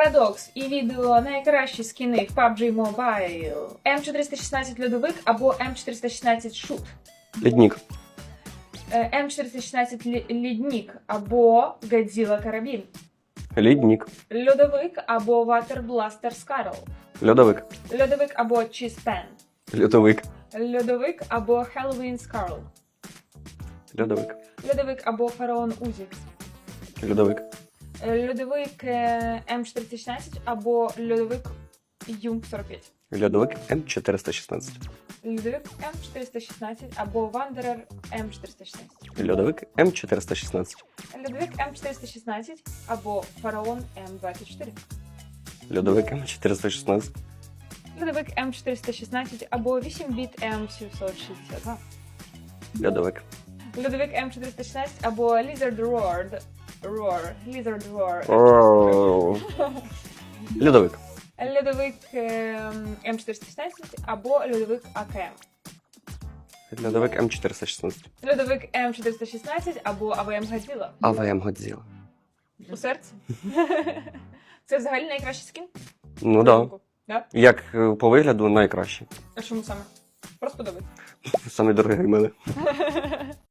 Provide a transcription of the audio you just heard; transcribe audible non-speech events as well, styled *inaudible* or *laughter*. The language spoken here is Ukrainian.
Парадокс і відео найкращі скіни в PUBG Mobile. М416 льодовик або М416 шут. Ліднік. Е, М416 лі- ліднік або Godzilla карабін. Ліднік. Льодовик або Water Blaster Scarl. Льодовик. Льодовик або Cheese Pen. Льодовик. Льодовик або Halloween Scarl. Льодовик. Льодовик або Фараон Узікс. Льодовик. Е, Льодовик е, М416 або льодовик Юм 45. Льодовик М416. Льодовик М416 або Wanderer М416. Льодовик М416. Льодовик М416 або Фараон М24. Льодовик М416. Льодовик М416 або 8-біт М762. Льодовик. Льодовик М416 або Lizard Roar. Roar. Lizard Roar. Оу. Льодовик. Льодовик ем, М416 або льодовик АКМ. Льодовик М416. Льодовик М416 або АВМ Годзіла. АВМ Годзіла. У серці. *laughs* Це взагалі найкращий скін? Ну да. Да? Як е, по вигляду найкраще. А чому саме? Просто подобається. Самий дорогий в мене. *laughs*